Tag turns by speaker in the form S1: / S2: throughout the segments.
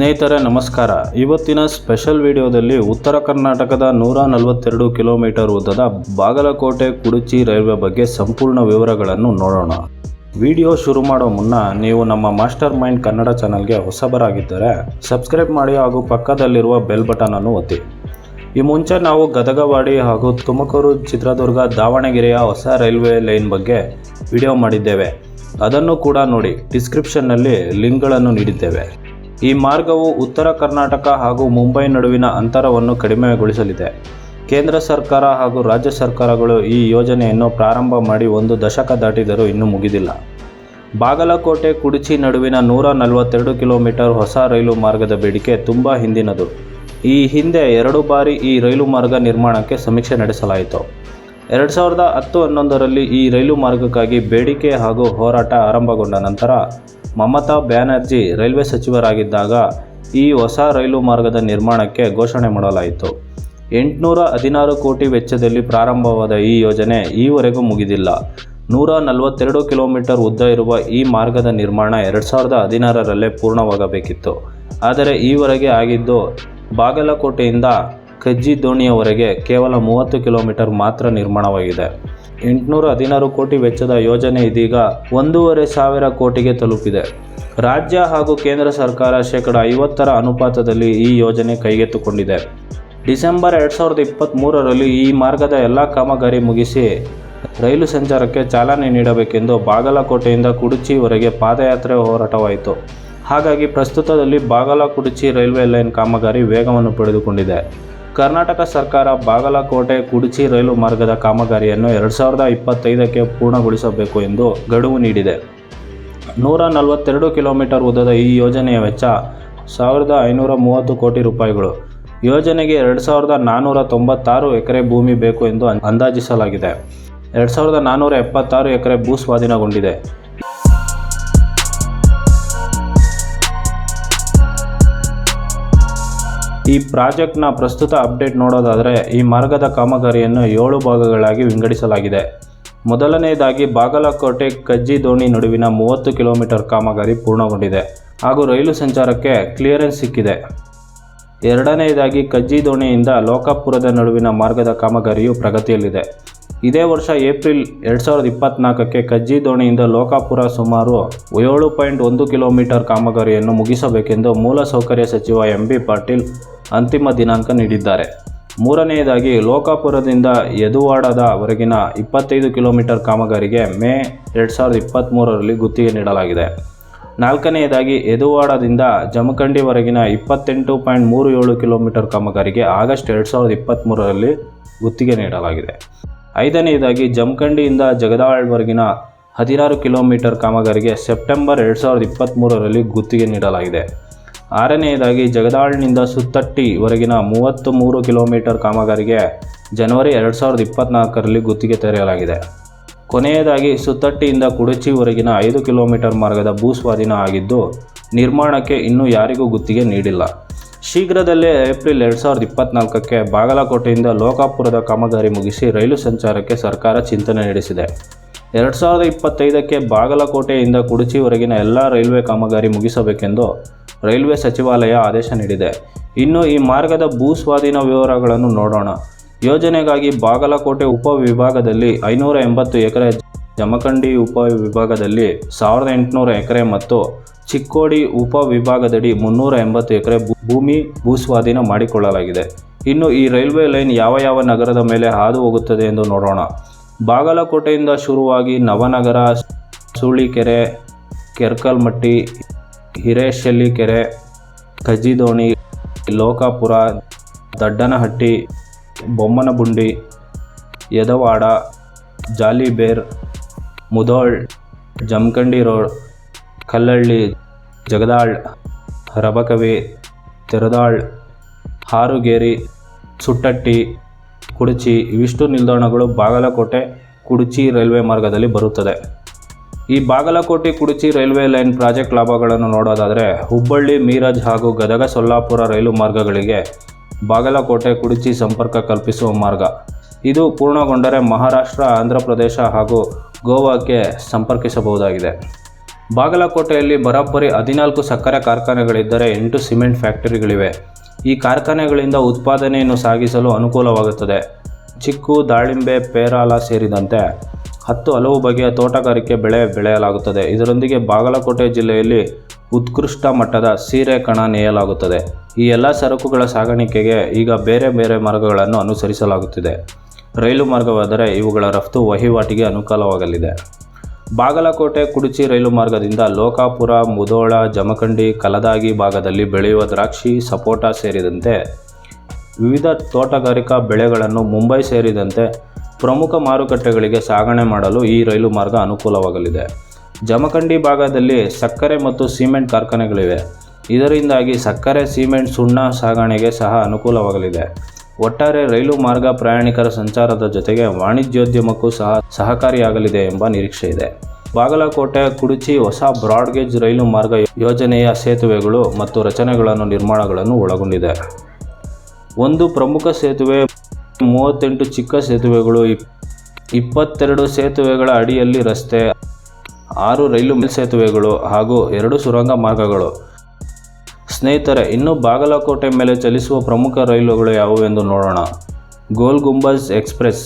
S1: ಸ್ನೇಹಿತರೆ, ನಮಸ್ಕಾರ. ಇವತ್ತಿನ ಸ್ಪೆಷಲ್ ವಿಡಿಯೋದಲ್ಲಿ ಉತ್ತರ ಕರ್ನಾಟಕದ ನೂರ ನಲವತ್ತೆರಡು ಕಿಲೋಮೀಟರ್ ಉದ್ದದ ಬಾಗಲಕೋಟೆ ಕುಡುಚಿ ರೈಲ್ವೆ ಬಗ್ಗೆ ಸಂಪೂರ್ಣ ವಿವರಗಳನ್ನು ನೋಡೋಣ. ವಿಡಿಯೋ ಶುರು ಮಾಡೋ ಮುನ್ನ ನೀವು ನಮ್ಮ ಮಾಸ್ಟರ್ ಮೈಂಡ್ ಕನ್ನಡ ಚಾನಲ್ಗೆ ಹೊಸಬರಾಗಿದ್ದರೆ ಸಬ್ಸ್ಕ್ರೈಬ್ ಮಾಡಿ ಹಾಗೂ ಪಕ್ಕದಲ್ಲಿರುವ ಬೆಲ್ ಬಟನ್ ಅನ್ನು ಒತ್ತಿ. ಈ ಮುಂಚೆ ನಾವು ಗದಗವಾಡಿ ಹಾಗೂ ತುಮಕೂರು ಚಿತ್ರದುರ್ಗ ದಾವಣಗೆರೆಯ ಹೊಸ ರೈಲ್ವೆ ಲೈನ್ ಬಗ್ಗೆ ವಿಡಿಯೋ ಮಾಡಿದ್ದೇವೆ. ಅದನ್ನು ಕೂಡ ನೋಡಿ ಡಿಸ್ಕ್ರಿಪ್ಷನ್ನಲ್ಲಿ ಲಿಂಕ್ಗಳನ್ನು ನೀಡಿದ್ದೇವೆ. ಈ ಮಾರ್ಗವು ಉತ್ತರ ಕರ್ನಾಟಕ ಹಾಗೂ ಮುಂಬೈ ನಡುವಿನ ಅಂತರವನ್ನು ಕಡಿಮೆಗೊಳಿಸಲಿದೆ. ಕೇಂದ್ರ ಸರ್ಕಾರ ಹಾಗೂ ರಾಜ್ಯ ಸರ್ಕಾರಗಳು ಈ ಯೋಜನೆಯನ್ನು ಪ್ರಾರಂಭ ಮಾಡಿ ಒಂದು ದಶಕ ದಾಟಿದರೂ ಇನ್ನೂ ಮುಗಿದಿಲ್ಲ. ಬಾಗಲಕೋಟೆ ಕುಡಚಿ ನಡುವಿನ ನೂರ ನಲವತ್ತೆರಡು ಕಿಲೋಮೀಟರ್ ಹೊಸ ರೈಲು ಮಾರ್ಗದ ಬೇಡಿಕೆ ತುಂಬ ಹಿಂದಿನದು. ಈ ಹಿಂದೆ ಎರಡು ಬಾರಿ ಈ ರೈಲು ಮಾರ್ಗ ನಿರ್ಮಾಣಕ್ಕೆ ಸಮೀಕ್ಷೆ ನಡೆಸಲಾಯಿತು. ಎರಡು ಸಾವಿರದ ಹತ್ತು ಹನ್ನೊಂದರಲ್ಲಿ ಈ ರೈಲು ಮಾರ್ಗಕ್ಕಾಗಿ ಬೇಡಿಕೆ ಹಾಗೂ ಹೋರಾಟ ಆರಂಭಗೊಂಡ ನಂತರ ಮಮತಾ ಬ್ಯಾನರ್ಜಿ ರೈಲ್ವೆ ಸಚಿವರಾಗಿದ್ದಾಗ ಈ ಹೊಸ ರೈಲು ಮಾರ್ಗದ ನಿರ್ಮಾಣಕ್ಕೆ ಘೋಷಣೆ ಮಾಡಲಾಯಿತು. ಎಂಟುನೂರ ಹದಿನಾರು ಕೋಟಿ ವೆಚ್ಚದಲ್ಲಿ ಪ್ರಾರಂಭವಾದ ಈ ಯೋಜನೆ ಈವರೆಗೂ ಮುಗಿದಿಲ್ಲ. ನೂರ ನಲವತ್ತೆರಡು ಕಿಲೋಮೀಟರ್ ಉದ್ದ ಇರುವ ಈ ಮಾರ್ಗದ ನಿರ್ಮಾಣ ಎರಡು ಸಾವಿರದ ಹದಿನಾರರಲ್ಲೇ ಪೂರ್ಣವಾಗಬೇಕಿತ್ತು. ಆದರೆ ಈವರೆಗೆ ಆಗಿದ್ದು, ಬಾಗಲಕೋಟೆಯಿಂದ ಕಜ್ಜಿ ದೋಣಿಯವರೆಗೆ ಕೇವಲ ಮೂವತ್ತು ಕಿಲೋಮೀಟರ್ ಮಾತ್ರ ನಿರ್ಮಾಣವಾಗಿದೆ. ಎಂಟುನೂರ ಹದಿನಾರು ಕೋಟಿ ವೆಚ್ಚದ ಯೋಜನೆ ಇದೀಗ ಒಂದೂವರೆ ಸಾವಿರ ಕೋಟಿಗೆ ತಲುಪಿದೆ. ರಾಜ್ಯ ಹಾಗೂ ಕೇಂದ್ರ ಸರ್ಕಾರ ಶೇಕಡ ಐವತ್ತರ ಅನುಪಾತದಲ್ಲಿ ಈ ಯೋಜನೆ ಕೈಗೆತ್ತಿಕೊಂಡಿದೆ. ಡಿಸೆಂಬರ್ ಎರಡು ಸಾವಿರದ ಇಪ್ಪತ್ತ್ಮೂರರಲ್ಲಿ ಈ ಮಾರ್ಗದ ಎಲ್ಲ ಕಾಮಗಾರಿ ಮುಗಿಸಿ ರೈಲು ಸಂಚಾರಕ್ಕೆ ಚಾಲನೆ ನೀಡಬೇಕೆಂದು ಬಾಗಲಕೋಟೆಯಿಂದ ಕುಡುಚಿವರೆಗೆ ಪಾದಯಾತ್ರೆ ಹೋರಾಟವಾಯಿತು. ಹಾಗಾಗಿ ಪ್ರಸ್ತುತದಲ್ಲಿ ಬಾಗಲಕುಡುಚಿ ರೈಲ್ವೆ ಲೈನ್ ಕಾಮಗಾರಿ ವೇಗವನ್ನು ಪಡೆದುಕೊಂಡಿದೆ. ಕರ್ನಾಟಕ ಸರ್ಕಾರ ಬಾಗಲಕೋಟೆ ಕುಡಚಿ ರೈಲು ಮಾರ್ಗದ ಕಾಮಗಾರಿಯನ್ನು ಎರಡು ಸಾವಿರದ ಇಪ್ಪತ್ತೈದಕ್ಕೆ ಪೂರ್ಣಗೊಳಿಸಬೇಕು ಎಂದು ಗಡುವು ನೀಡಿದೆ. ನೂರ ನಲವತ್ತೆರಡು ಕಿಲೋಮೀಟರ್ ಉದ್ದದ ಈ ಯೋಜನೆಯ ವೆಚ್ಚ ಸಾವಿರದ ಐನೂರ ಮೂವತ್ತು ಕೋಟಿ ರೂಪಾಯಿಗಳು. ಯೋಜನೆಗೆ ಎರಡು ಸಾವಿರದ ನಾನ್ನೂರ ತೊಂಬತ್ತಾರು ಎಕರೆ ಭೂಮಿ ಬೇಕು ಎಂದು ಅಂದಾಜಿಸಲಾಗಿದೆ. ಎರಡು ಸಾವಿರದ ನಾನ್ನೂರ ಎಪ್ಪತ್ತಾರು ಎಕರೆ ಭೂ ಸ್ವಾಧೀನಗೊಂಡಿದೆ. ಈ ಪ್ರಾಜೆಕ್ಟ್ನ ಪ್ರಸ್ತುತ ಅಪ್ಡೇಟ್ ನೋಡೋದಾದರೆ ಈ ಮಾರ್ಗದ ಕಾಮಗಾರಿಯನ್ನು ಏಳು ಭಾಗಗಳಾಗಿ ವಿಂಗಡಿಸಲಾಗಿದೆ. ಮೊದಲನೆಯದಾಗಿ ಬಾಗಲಕೋಟೆ ಕಜ್ಜಿ ದೋಣಿ ನಡುವಿನ ಮೂವತ್ತು ಕಿಲೋಮೀಟರ್ ಕಾಮಗಾರಿ ಪೂರ್ಣಗೊಂಡಿದೆ ಹಾಗೂ ರೈಲು ಸಂಚಾರಕ್ಕೆ ಕ್ಲಿಯರೆನ್ಸ್ ಸಿಕ್ಕಿದೆ. ಎರಡನೆಯದಾಗಿ ಕಜ್ಜಿ ದೋಣಿಯಿಂದ ಲೋಕಾಪುರದ ನಡುವಿನ ಮಾರ್ಗದ ಕಾಮಗಾರಿಯು ಪ್ರಗತಿಯಲ್ಲಿದೆ. ಇದೇ ವರ್ಷ ಏಪ್ರಿಲ್ ಎರಡು ಸಾವಿರದ ಇಪ್ಪತ್ತ್ನಾಲ್ಕಕ್ಕೆ ಕಜ್ಜಿ ದೋಣಿಯಿಂದ ಲೋಕಾಪುರ ಸುಮಾರು ಏಳು ಪಾಯಿಂಟ್ ಒಂದು ಕಿಲೋಮೀಟರ್ ಕಾಮಗಾರಿಯನ್ನು ಮುಗಿಸಬೇಕೆಂದು ಮೂಲಸೌಕರ್ಯ ಸಚಿವ ಎಂ ಬಿ ಪಾಟೀಲ್ ಅಂತಿಮ ದಿನಾಂಕ ನೀಡಿದ್ದಾರೆ. ಮೂರನೆಯದಾಗಿ, ಲೋಕಾಪುರದಿಂದ ಯದುವಾಡದವರೆಗಿನ ಇಪ್ಪತ್ತೈದು ಕಿಲೋಮೀಟರ್ ಕಾಮಗಾರಿಗೆ ಮೇ ಎರಡು ಸಾವಿರದ ಇಪ್ಪತ್ತ್ಮೂರರಲ್ಲಿ ಗುತ್ತಿಗೆ ನೀಡಲಾಗಿದೆ. ನಾಲ್ಕನೆಯದಾಗಿ, ಯದುವಾಡದಿಂದ ಜಮಖಂಡಿವರೆಗಿನ ಇಪ್ಪತ್ತೆಂಟು ಪಾಯಿಂಟ್ ಮೂರು ಏಳು ಕಿಲೋಮೀಟರ್ ಕಾಮಗಾರಿಗೆ ಆಗಸ್ಟ್ ಎರಡು ಸಾವಿರದ ಇಪ್ಪತ್ತ್ಮೂರರಲ್ಲಿ ಗುತ್ತಿಗೆ ನೀಡಲಾಗಿದೆ. ಐದನೆಯದಾಗಿ ಜಮಖಂಡಿಯಿಂದ ಜಗದಾಳ್ವರೆಗಿನ ಹದಿನಾರು ಕಿಲೋಮೀಟರ್ ಕಾಮಗಾರಿಗೆ ಸೆಪ್ಟೆಂಬರ್ ಎರಡು ಸಾವಿರದ ಇಪ್ಪತ್ತ್ಮೂರರಲ್ಲಿ ಗುತ್ತಿಗೆ ನೀಡಲಾಗಿದೆ. ಆರನೆಯದಾಗಿ ಜಗದಾಳ್ನಿಂದ ಸುತ್ತಟ್ಟಿವರೆಗಿನ ಮೂವತ್ತು ಮೂರು ಕಿಲೋಮೀಟರ್ ಕಾಮಗಾರಿಗೆ ಜನವರಿ ಎರಡು ಸಾವಿರದ ಇಪ್ಪತ್ತ್ನಾಲ್ಕರಲ್ಲಿ ಗುತ್ತಿಗೆ ತೆರೆಯಲಾಗಿದೆ. ಕೊನೆಯದಾಗಿ ಸುತ್ತಟ್ಟಿಯಿಂದ ಕುಡಚಿವರೆಗಿನ ಐದು ಕಿಲೋಮೀಟರ್ ಮಾರ್ಗದ ಭೂಸ್ವಾಧೀನ ಆಗಿದ್ದು, ನಿರ್ಮಾಣಕ್ಕೆ ಇನ್ನೂ ಯಾರಿಗೂ ಗುತ್ತಿಗೆ ನೀಡಿಲ್ಲ. ಶೀಘ್ರದಲ್ಲೇ ಏಪ್ರಿಲ್ ಎರಡು ಸಾವಿರದ ಇಪ್ಪತ್ನಾಲ್ಕಕ್ಕೆ ಬಾಗಲಕೋಟೆಯಿಂದ ಲೋಕಾಪುರದ ಕಾಮಗಾರಿ ಮುಗಿಸಿ ರೈಲು ಸಂಚಾರಕ್ಕೆ ಸರ್ಕಾರ ಚಿಂತನೆ ನಡೆಸಿದೆ. ಎರಡು ಸಾವಿರದ ಇಪ್ಪತ್ತೈದಕ್ಕೆ ಬಾಗಲಕೋಟೆಯಿಂದ ಕುಡಚಿವರೆಗಿನ ಎಲ್ಲ ರೈಲ್ವೆ ಕಾಮಗಾರಿ ಮುಗಿಸಬೇಕೆಂದು ರೈಲ್ವೆ ಸಚಿವಾಲಯ ಆದೇಶ ನೀಡಿದೆ. ಇನ್ನು ಈ ಮಾರ್ಗದ ಭೂ ಸ್ವಾಧೀನ ವಿವರಗಳನ್ನು ನೋಡೋಣ. ಯೋಜನೆಗಾಗಿ ಬಾಗಲಕೋಟೆ ಉಪವಿಭಾಗದಲ್ಲಿ ಐನೂರ ಎಂಬತ್ತು ಎಕರೆ ಜಮಖಂಡಿ ಉಪವಿಭಾಗದಲ್ಲಿ ಸಾವಿರದ ಎಂಟುನೂರು ಎಕರೆ ಮತ್ತು ಚಿಕ್ಕೋಡಿ ಉಪವಿಭಾಗದಡಿ ಮುನ್ನೂರ ಎಂಬತ್ತು ಎಕರೆ ಭೂಮಿ ಭೂಸ್ವಾಧೀನ ಮಾಡಿಕೊಳ್ಳಲಾಗಿದೆ. ಇನ್ನು ಈ ರೈಲ್ವೆ ಲೈನ್ ಯಾವ ಯಾವ ನಗರದ ಮೇಲೆ ಹಾದು ಹೋಗುತ್ತದೆ ಎಂದು ನೋಡೋಣ. ಬಾಗಲಕೋಟೆಯಿಂದ ಶುರುವಾಗಿ ನವನಗರ ಸೂಳಿಕೆರೆ ಕೆರ್ಕಲ್ಮಟ್ಟಿ ಹಿರೇಶಲ್ಲಿ ಕೆರೆ ಕಜ್ಜಿದೋಣಿ ಲೋಕಾಪುರ, ದಡ್ಡನಹಟ್ಟಿ ಬೊಮ್ಮನಬುಂಡಿ ಯದವಾಡ, ಜಾಲಿಬೇರ್ ಮುದೋಳ್ ಜಮಖಂಡಿ ರೋಡ್, ಕಲ್ಲಳ್ಳಿ, ಜಗದಾಳ್, ರಬಕವಿ, ತೆರದಾಳ್, ಹಾರುಗೇರಿ, ಸುಟ್ಟಟ್ಟಿ, ಕುಡಚಿ ಇವಿಷ್ಟು ನಿಲ್ದಾಣಗಳು ಬಾಗಲಕೋಟೆ ಕುಡಚಿ ರೈಲ್ವೆ ಮಾರ್ಗದಲ್ಲಿ ಬರುತ್ತದೆ. ಈ Bagalkot Kudachi railway line project ಲಾಭಗಳನ್ನು ನೋಡೋದಾದರೆ ಹುಬ್ಬಳ್ಳಿ, ಮೀರಜ್ ಹಾಗೂ ಗದಗ ಸೊಲ್ಲಾಪುರ ರೈಲು ಮಾರ್ಗಗಳಿಗೆ ಬಾಗಲಕೋಟೆ ಕುಡಚಿ ಸಂಪರ್ಕ ಕಲ್ಪಿಸುವ ಮಾರ್ಗ. ಇದು ಪೂರ್ಣಗೊಂಡರೆ ಮಹಾರಾಷ್ಟ್ರ, ಆಂಧ್ರ ಪ್ರದೇಶ ಹಾಗೂ ಗೋವಾಕ್ಕೆ ಸಂಪರ್ಕಿಸಬಹುದಾಗಿದೆ. ಬಾಗಲಕೋಟೆಯಲ್ಲಿ ಬರೋಬ್ಬರಿ ಹದಿನಾಲ್ಕು ಸಕ್ಕರೆ ಕಾರ್ಖಾನೆಗಳಿದ್ದರೆ ಎಂಟು ಸಿಮೆಂಟ್ ಫ್ಯಾಕ್ಟರಿಗಳಿವೆ. ಈ ಕಾರ್ಖಾನೆಗಳಿಂದ ಉತ್ಪಾದನೆಯನ್ನು ಸಾಗಿಸಲು ಅನುಕೂಲವಾಗುತ್ತದೆ. ಚಿಕ್ಕು, ದಾಳಿಂಬೆ, ಪೇರಾಲ ಸೇರಿದಂತೆ ಹತ್ತು ಹಲವು ಬಗೆಯ ತೋಟಗಾರಿಕೆ ಬೆಳೆ ಬೆಳೆಯಲಾಗುತ್ತದೆ. ಇದರೊಂದಿಗೆ ಬಾಗಲಕೋಟೆ ಜಿಲ್ಲೆಯಲ್ಲಿ ಉತ್ಕೃಷ್ಟ ಮಟ್ಟದ ಸೀರೆ ಕಣ ನೇಯಲಾಗುತ್ತದೆ. ಈ ಎಲ್ಲ ಸರಕುಗಳ ಸಾಗಾಣಿಕೆಗೆ ಈಗ ಬೇರೆ ಬೇರೆ ಮಾರ್ಗಗಳನ್ನು ಅನುಸರಿಸಲಾಗುತ್ತಿದೆ. ರೈಲು ಮಾರ್ಗವಾದರೆ ಇವುಗಳ ರಫ್ತು ವಹಿವಾಟಿಗೆ ಅನುಕೂಲವಾಗಲಿದೆ. ಬಾಗಲಕೋಟೆ, ಕುಡಚಿ ರೈಲು ಮಾರ್ಗದಿಂದ ಲೋಕಾಪುರ ಮುದೋಳ ಜಮಖಂಡಿ, ಕಲದಾಗಿ ಭಾಗದಲ್ಲಿ ಬೆಳೆಯುವ ದ್ರಾಕ್ಷಿ ಸಪೋಟ ಸೇರಿದಂತೆ ವಿವಿಧ ತೋಟಗಾರಿಕಾ ಬೆಳೆಗಳನ್ನು ಮುಂಬೈ ಸೇರಿದಂತೆ ಪ್ರಮುಖ ಮಾರುಕಟ್ಟೆಗಳಿಗೆ ಸಾಗಣೆ ಮಾಡಲು ಈ ರೈಲು ಮಾರ್ಗ ಅನುಕೂಲವಾಗಲಿದೆ. ಜಮಖಂಡಿ ಭಾಗದಲ್ಲಿ ಸಕ್ಕರೆ ಮತ್ತು ಸಿಮೆಂಟ್ ಕಾರ್ಖಾನೆಗಳಿವೆ. ಇದರಿಂದಾಗಿ ಸಕ್ಕರೆ, ಸಿಮೆಂಟ್, ಸುಣ್ಣ ಸಾಗಣೆಗೆ ಸಹ ಅನುಕೂಲವಾಗಲಿದೆ. ಒಟ್ಟಾರೆ ರೈಲು ಮಾರ್ಗ ಪ್ರಯಾಣಿಕರ ಸಂಚಾರದ ಜೊತೆಗೆ ವಾಣಿಜ್ಯೋದ್ಯಮಕ್ಕೂ ಸಹ ಸಹಕಾರಿಯಾಗಲಿದೆ ಎಂಬ ನಿರೀಕ್ಷೆ ಇದೆ. ಬಾಗಲಕೋಟೆ, ಕುಡುಚಿ ಹೊಸ ಬ್ರಾಡ್ಗೇಜ್ ರೈಲು ಮಾರ್ಗ ಯೋಜನೆಯ ಸೇತುವೆಗಳು ಮತ್ತು ರಚನೆಗಳನ್ನು, ನಿರ್ಮಾಣಗಳನ್ನು ಒಳಗೊಂಡಿದೆ. ಒಂದು ಪ್ರಮುಖ ಸೇತುವೆ, ಮೂವತ್ತೆಂಟು ಚಿಕ್ಕ ಸೇತುವೆಗಳು, ಇಪ್- ಇಪ್ಪತ್ತೆರಡು ಸೇತುವೆಗಳ ಅಡಿಯಲ್ಲಿ ರಸ್ತೆ, ಆರು ರೈಲು ಮೇಲ್ಸೇತುವೆಗಳು ಹಾಗೂ ಎರಡು ಸುರಂಗ ಮಾರ್ಗಗಳು. ಸ್ನೇಹಿತರೆ, ಇನ್ನು ಬಾಗಲಕೋಟೆ ಮೇಲೆ ಚಲಿಸುವ ಪ್ರಮುಖ ರೈಲುಗಳು ಯಾವುವೆಂದು ನೋಡೋಣ. Gol Gumbaz express,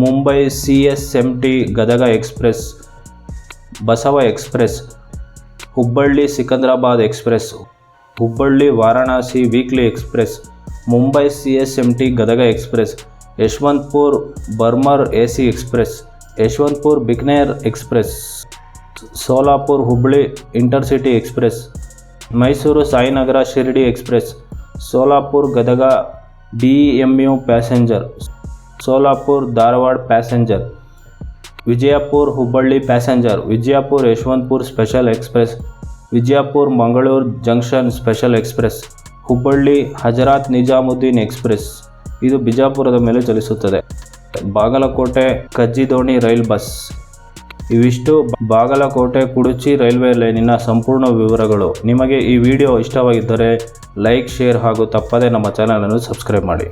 S1: Mumbai C S M T, Gadag express, Basava express, Hubballi Secunderabad express, Hubballi Varanasi weekly express, Mumbai C S M T, Gadag express, Yesvantpur Barmer A C express, Yesvantpur Bikaner express, Solapur Hubballi intercity express Mysuru Sainagar Shirdi express, Solapur Gadag D M U passenger, Solapur Dharwad passenger, Vijayapur Hubballi passenger, Vijayapur Yesvantpur special express, Vijayapur Mangaluru junction special express, Hubballi Hazrat Nizamuddin express. ಇದು ಬಿಜಾಪುರದ ಮೇಲೆ ಚಲಿಸುತ್ತದೆ. Bagalkot Kajjidoni rail bus. ಇವಿಷ್ಟು Bagalkot Kudachi railway ಲೈನಿನ ಸಂಪೂರ್ಣ ವಿವರಗಳು. ನಿಮಗೆ ಈ video ಇಷ್ಟವಾಗಿದ್ದರೆ like, share ಹಾಗೂ ತಪ್ಪದೇ ನಮ್ಮ ಚಾನಲನ್ನು ಸಬ್ಸ್ಕ್ರೈಬ್ ಮಾಡಿ.